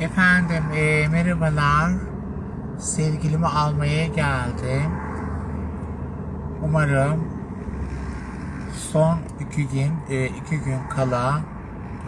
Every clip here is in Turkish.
Efendim e, merhabalar. Sevgilimi almaya geldim. Umarım son iki gün e, iki gün kala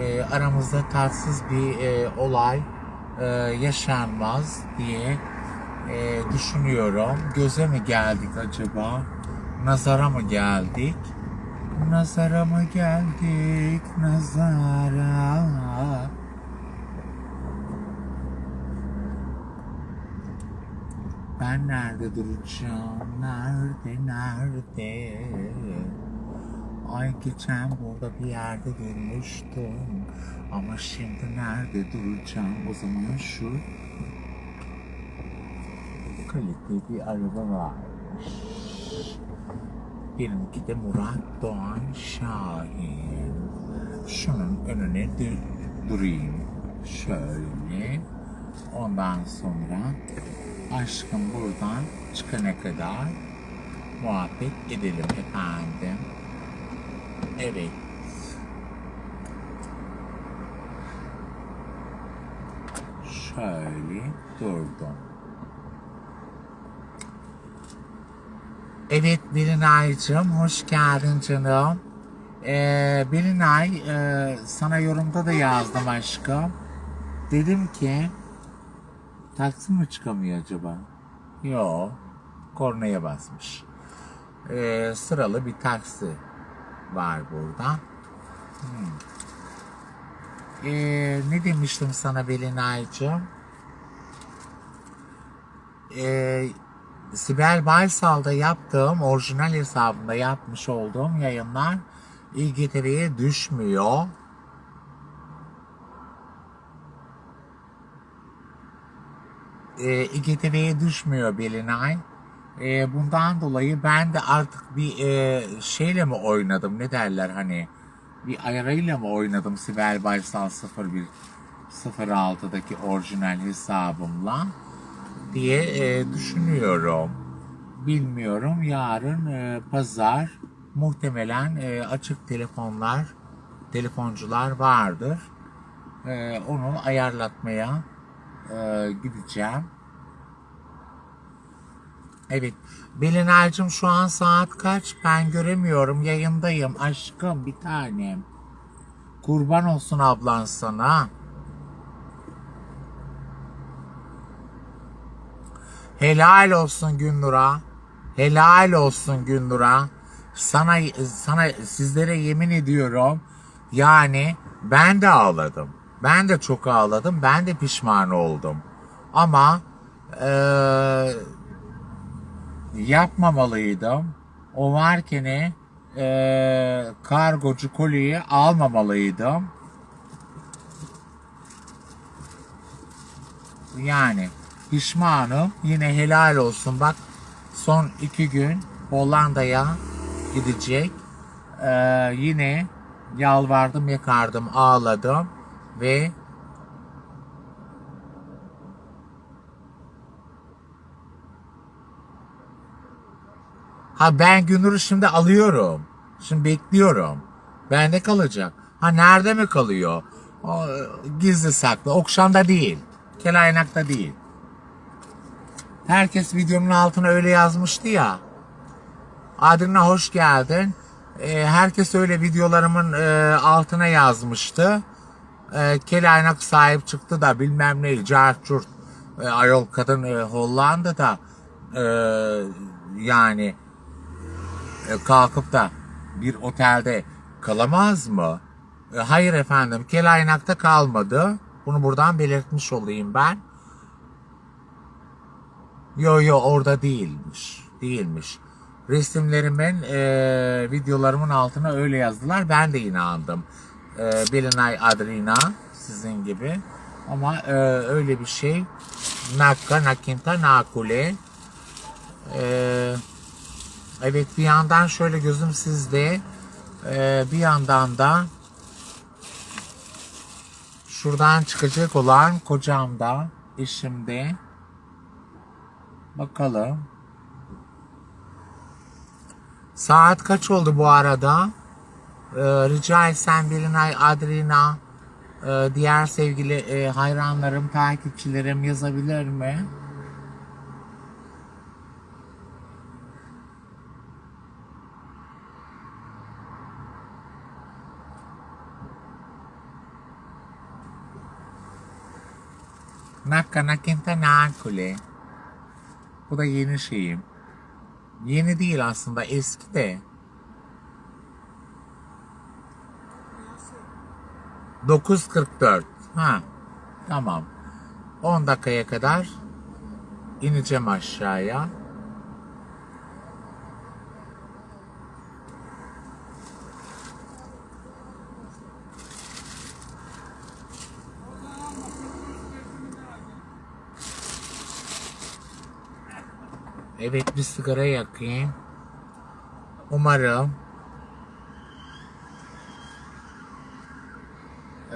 e, aramızda tatsız bir e, olay e, yaşanmaz diye e, düşünüyorum. Göze mi geldik acaba? Nazara mı geldik? Nazara mı geldik? Nazara. Ben nerede duracağım? Nerede, nerede? Ay geçen burada bir yerde görmüştüm. Ama şimdi nerede duracağım? O zaman şu kalite bir araba varmış. Benimki de Murat Doğan Şahin. Şunun önüne dur- durayım. Şöyle. Ondan sonra aşkım buradan çıkana kadar muhabbet edelim efendim. Evet. Şöyle durdum. Evet Bilinay'cığım hoş geldin canım. Ee, Bilinay e, sana yorumda da yazdım aşkım. Dedim ki taksi mi çıkamıyor acaba? Yo kornaya basmış. Ee, sıralı bir taksi var burada. Hmm. Ee, ne demiştim sana Belinay'cığım? Ee, Sibel Baysal'da yaptığım orijinal hesabında yapmış olduğum yayınlar İGTV'ye düşmüyor. E, İGTV'ye düşmüyor Belinay. E, bundan dolayı ben de artık bir e, şeyle mi oynadım ne derler hani bir ayarıyla mı oynadım Sibel Baysal 01 06'daki orijinal hesabımla diye e, düşünüyorum. Bilmiyorum yarın e, pazar muhtemelen e, açık telefonlar telefoncular vardır. E, onu ayarlatmaya e, gideceğim. Evet. Belinay'cığım şu an saat kaç? Ben göremiyorum. Yayındayım. Aşkım bir tanem. Kurban olsun ablan sana. Helal olsun Günnur'a. Helal olsun Günnur'a. Sana sana sizlere yemin ediyorum. Yani ben de ağladım. Ben de çok ağladım. Ben de pişman oldum. Ama eee yapmamalıydım. O varken e, kargocu kolyeyi almamalıydım. Yani pişmanım. Yine helal olsun. Bak son iki gün Hollanda'ya gidecek. E, yine yalvardım, yakardım, ağladım ve Ha ben Günür'ü şimdi alıyorum. Şimdi bekliyorum. Bende kalacak. Ha nerede mi kalıyor? O, gizli saklı. Okşamda değil. Kelaynak'ta değil. Herkes videomun altına öyle yazmıştı ya. Adrina hoş geldin. Ee, herkes öyle videolarımın e, altına yazmıştı. E, Kelaynak sahip çıktı da bilmem ne. Carçurt. E, ayol kadın e, Hollanda'da e, yani e, kalkıp da bir otelde kalamaz mı? E, Hayır efendim, Kelaynak'ta kalmadı. Bunu buradan belirtmiş olayım ben. Yo yo orada değilmiş. Değilmiş. Resimlerimin, e, videolarımın altına öyle yazdılar. Ben de inandım. E, Belinay Adrina sizin gibi. Ama e, öyle bir şey. Nakka, Nakinta, Nakule. Eee Evet bir yandan şöyle gözüm sizde. Ee, bir yandan da şuradan çıkacak olan kocamda, eşimde. Bakalım. Saat kaç oldu bu arada? Ee, rica etsem Bilinay Adrina Ee, diğer sevgili e, hayranlarım, takipçilerim yazabilir mi? Nakka nakinta nakule. Bu da yeni şeyim. Yeni değil aslında eski de. 9.44. Ha. Tamam. 10 dakikaya kadar ineceğim aşağıya. Evet bir sigara yakayım. Umarım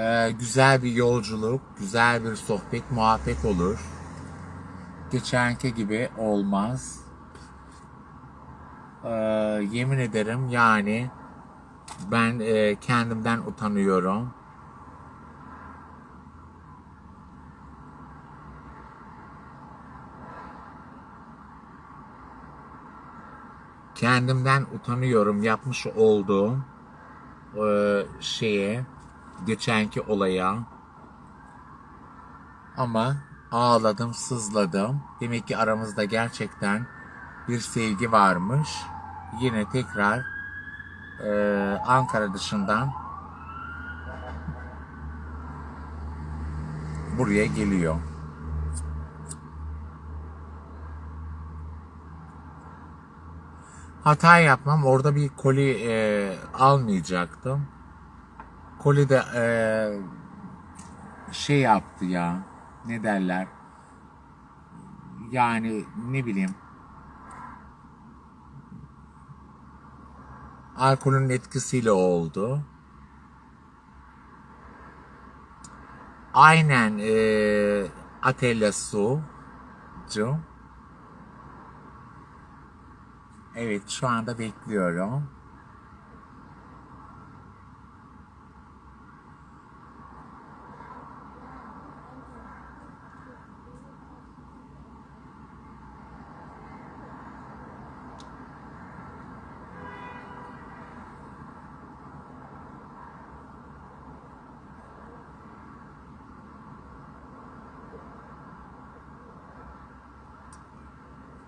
Ee, güzel bir yolculuk, güzel bir sohbet, muhabbet olur. Geçenki gibi olmaz. Ee, yemin ederim yani ben e, kendimden utanıyorum. Kendimden utanıyorum yapmış olduğum e, şeye geçenki olaya ama ağladım, sızladım. Demek ki aramızda gerçekten bir sevgi varmış. Yine tekrar e, Ankara dışından buraya geliyor. Hata yapmam. Orada bir koli e, almayacaktım. Koli de e, şey yaptı ya. Ne derler? Yani ne bileyim. Alkolün etkisiyle oldu. Aynen e, Atella Su. Evet şu anda bekliyorum.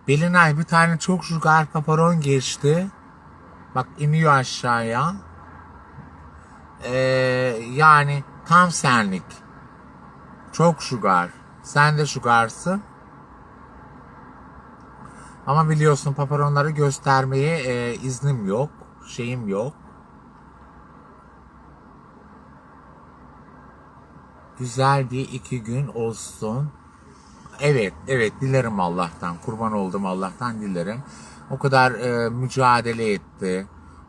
Belinay bir tane çok şugar paparon geçti. Bak iniyor aşağıya. Ee, yani tam senlik. Çok şugar. Sen de şugarsın. Ama biliyorsun paparonları göstermeye e, iznim yok. Şeyim yok. Güzel bir iki gün olsun. Evet, evet dilerim Allah'tan. Kurban oldum Allah'tan dilerim. O kadar e, mücadele etti.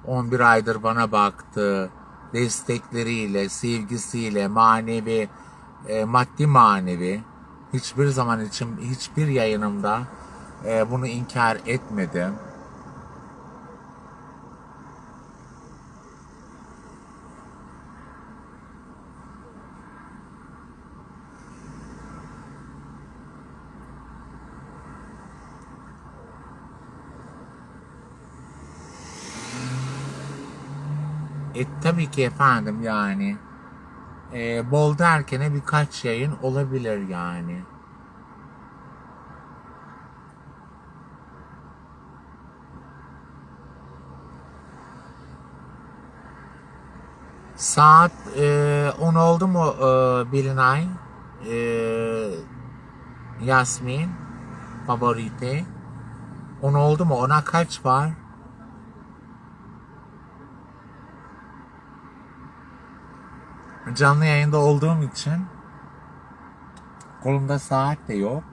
11 aydır bana baktı. Destekleriyle, sevgisiyle, manevi, e, maddi manevi. Hiçbir zaman için, hiçbir yayınımda e, bunu inkar etmedim. E tabii ki efendim yani. E, bol derkene birkaç yayın olabilir yani. Saat e, 10 oldu mu e, Bilinay? E, Yasmin? Favorite? 10 oldu mu? Ona kaç var? Canlı yayında olduğum için kolumda saat de yok.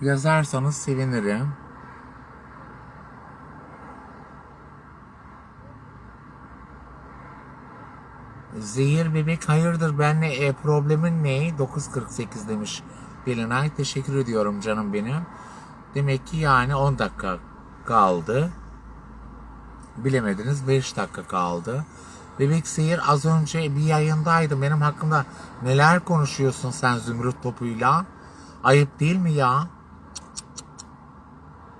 Yazarsanız sevinirim. Zehir bebek hayırdır benle e, problemin ne? 9.48 demiş Belinay. Teşekkür ediyorum canım benim. Demek ki yani 10 dakika kaldı. Bilemediniz 5 dakika kaldı. Bebek Seyir az önce bir yayındaydım. Benim hakkımda neler konuşuyorsun sen Zümrüt topuyla? Ayıp değil mi ya?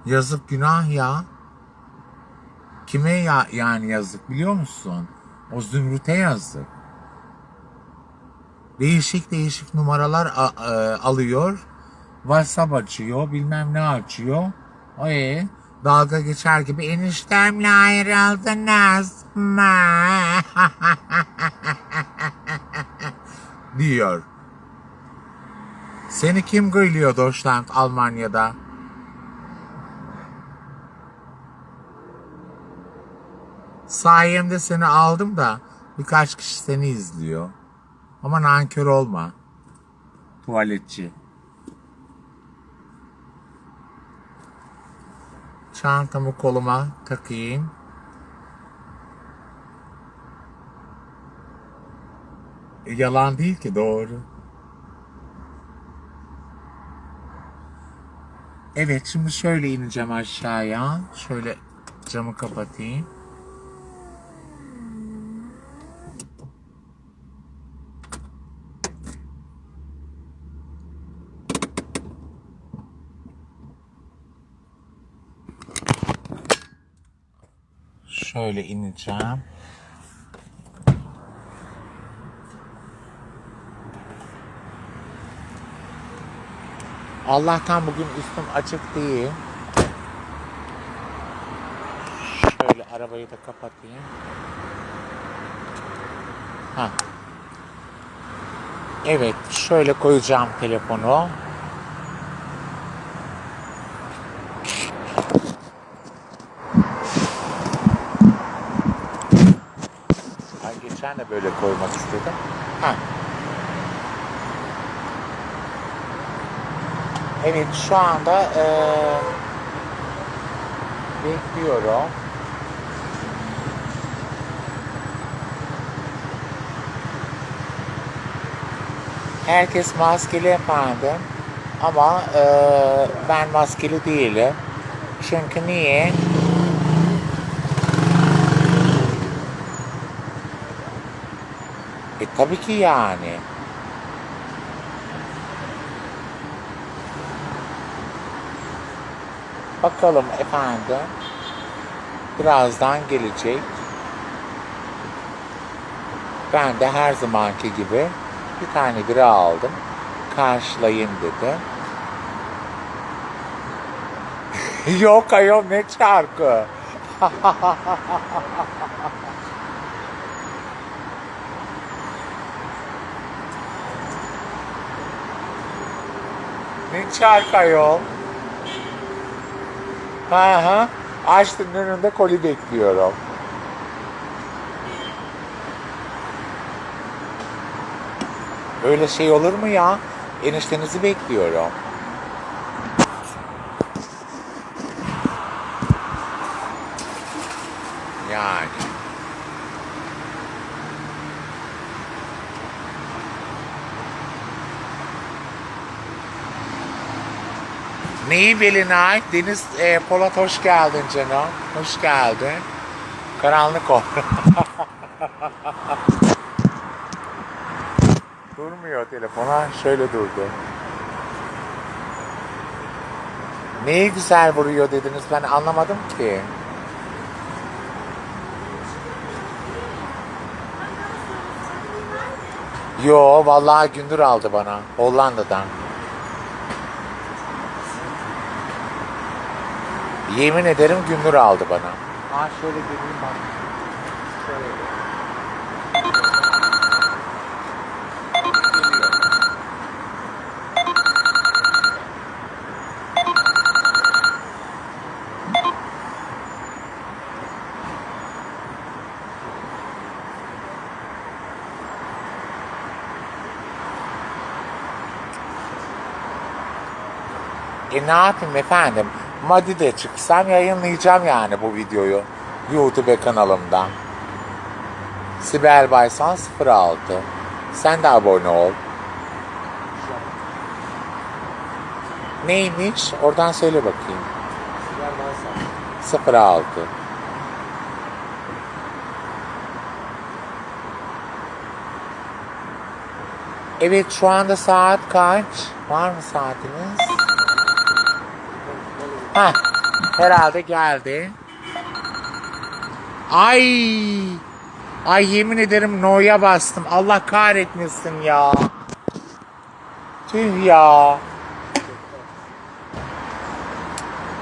Yazık günah ya. Kime ya yani yazık biliyor musun? O Zümrüt'e yazık. Değişik değişik numaralar e, alıyor. WhatsApp açıyor, bilmem ne açıyor. Ee, dalga geçer gibi eniştemle ayrıldınız mı? diyor. Seni kim gırlıyor Deutschland Almanya'da? Sayemde seni aldım da birkaç kişi seni izliyor. Ama nankör olma. Tuvaletçi. Çantamı koluma takayım. E, Yalan değil ki doğru. Evet şimdi şöyle ineceğim aşağıya. Şöyle camı kapatayım. Şöyle ineceğim. Allah'tan bugün üstüm açık değil. Şöyle arabayı da kapatayım. Ha. Evet, şöyle koyacağım telefonu. Ay böyle koymak istedim. Ha. Evet şu anda eee, bekliyorum. Herkes maskeli efendim. Ama eee, ben maskeli değilim. Çünkü niye? E tabii ki yani. Bakalım efendim. Birazdan gelecek. Ben de her zamanki gibi bir tane bira aldım. Karşılayayım dedim. Yok ayol ne çarkı. Ne çarkı ayol. Ha ha. Açtın önünde koli bekliyorum. Öyle şey olur mu ya? Eniştenizi bekliyorum. Yani. Neyi beline ait? Deniz e, Polat hoş geldin canım. Hoş geldin. Karanlık ol. Durmuyor telefona. Şöyle durdu. Neyi güzel vuruyor dediniz ben anlamadım ki. Yo vallahi Gündür aldı bana Hollanda'dan. Yemin ederim Gündür aldı bana. Aa şöyle geleyim bak. Şöyle. E ne yapayım efendim? Madi'de çıksam yayınlayacağım yani bu videoyu YouTube kanalımdan. Sibel Baysan 06. Sen de abone ol. Neymiş? Oradan söyle bakayım. 06. Evet şu anda saat kaç? Var mı saatiniz? Heh, herhalde geldi. Ay! Ay yemin ederim no'ya bastım. Allah kahretmesin ya. Tüh ya.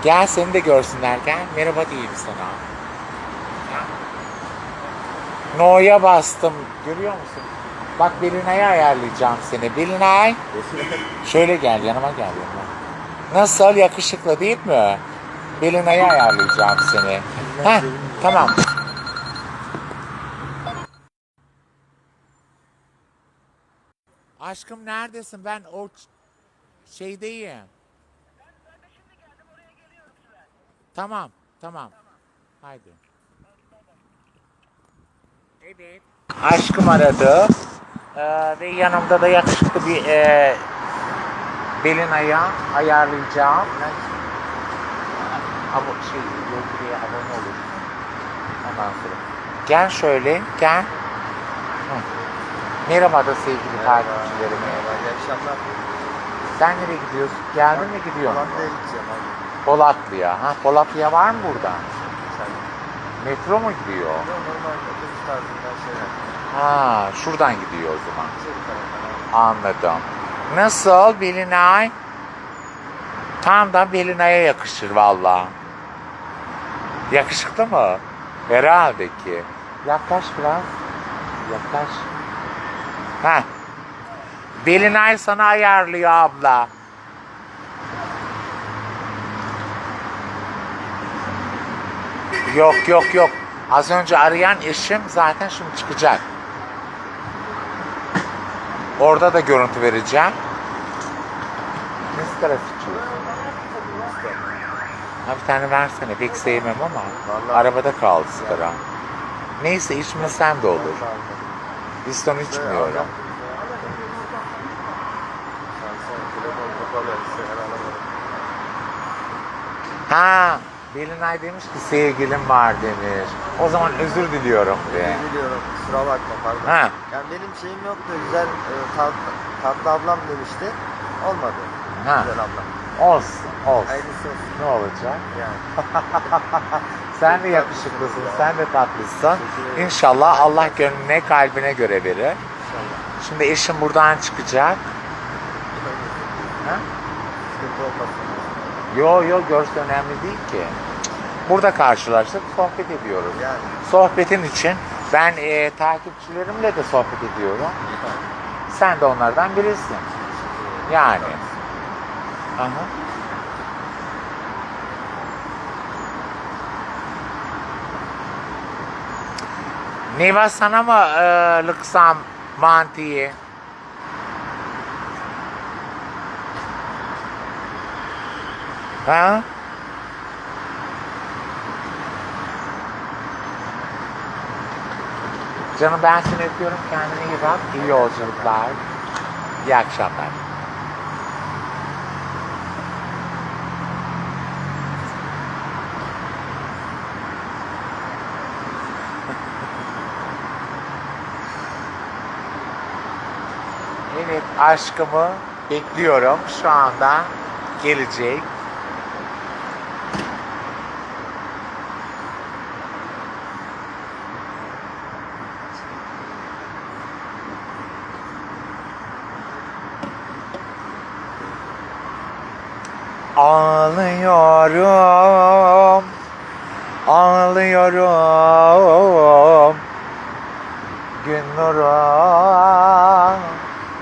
Gel seni de görsünler gel. Merhaba diyeyim sana. No'ya bastım. Görüyor musun? Bak Belinay'ı ayarlayacağım seni. Belinay. Şöyle gel yanıma gel yanıma. Nasıl yakışıklı değil mi? Belinay'ı ayarlayacağım seni. Heh, tamam. Aşkım neredesin? Ben o şeydeyim. Tamam, tamam. Haydi. Evet. Aşkım aradı. Ee, ve yanımda da yakışıklı bir e, Belinay'a ayarlayacağım. Ama şey, Yolcu'ya abone olur. Ondan sonra. Gel şöyle, gel. Hı. Merhaba da sevgili takipçilerim. İyi akşamlar. Sen nereye gidiyorsun? Geldin mi gidiyorsun? Polatlı'ya gideceğim abi. Polatlı'ya. Ha, Polatlı'ya var mı burada? Metro mu gidiyor? Yok, Normal otobüs tarzından şeyler. Ha, şuradan gidiyor o zaman. Anladım. Nasıl Belinay? Tam da Belinay'a yakışır valla. Yakışıklı mı? Herhalde ki. Yaklaş biraz. Yaklaş. Ha. Belinay sana ayarlıyor abla. Yok yok yok. Az önce arayan eşim zaten şimdi çıkacak. Orada da görüntü vereceğim. Sigara içiyorsun? Ha bir tane versene. Pek sevmem ama. Vallahi- Arabada kaldı sigara. Neyse içmesen de olur. Biston içmiyorum. Ha, Belinay demiş ki sevgilim var demiş. O zaman özür diliyorum de. Biliyorum. Kusura bakma pardon. Ha. Yani benim şeyim yoktu. Güzel e, tatlı, tatlı ablam demişti. Olmadı. Ha. Güzel ablam. Olsun, olsun. Hayırlısı olsun. Ne olacak? Yani. Sen de yakışıklısın, sen de tatlısın. İnşallah Allah gönlüne, kalbine göre verir. İnşallah. Şimdi eşim buradan çıkacak. Ha? Sıkıntı olmasın. Yo yo görsel önemli değil ki. Burada karşılaştık, sohbet ediyoruz. Yani. Sohbetin için ben e, takipçilerimle de sohbet ediyorum. Sen de onlardan birisin. Yani. Aha. Neva sana mı e, lıksam mantıyı? Ha? Canım ben seni öpüyorum. Kendine iyi bak. İyi yolculuklar. İyi akşamlar. Evet aşkımı bekliyorum. Şu anda gelecek. Ağlıyorum, ağlıyorum. Gün nuru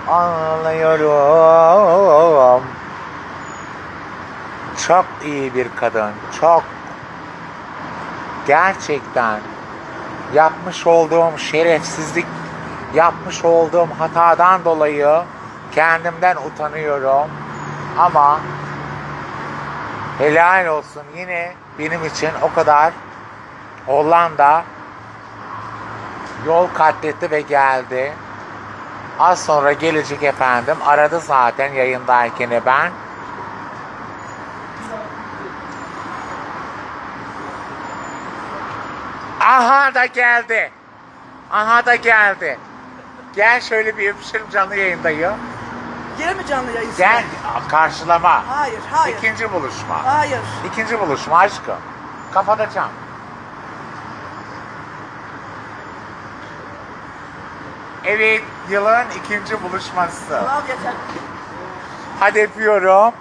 ağlıyorum. Çok iyi bir kadın, çok. Gerçekten yapmış olduğum şerefsizlik, yapmış olduğum hatadan dolayı kendimden utanıyorum. Ama helal olsun yine benim için o kadar Hollanda yol katletti ve geldi. Az sonra gelecek efendim. Aradı zaten yayındayken ben. Aha da geldi. Aha da geldi. Gel şöyle bir öpüşelim canlı yayındayım. Yine mi canlı yayın? Gel karşılama. Hayır, hayır. İkinci buluşma. Hayır. İkinci buluşma aşkım. Kapatacağım. Evet, yılın ikinci buluşması. Tamam yeter. Hadi öpüyorum.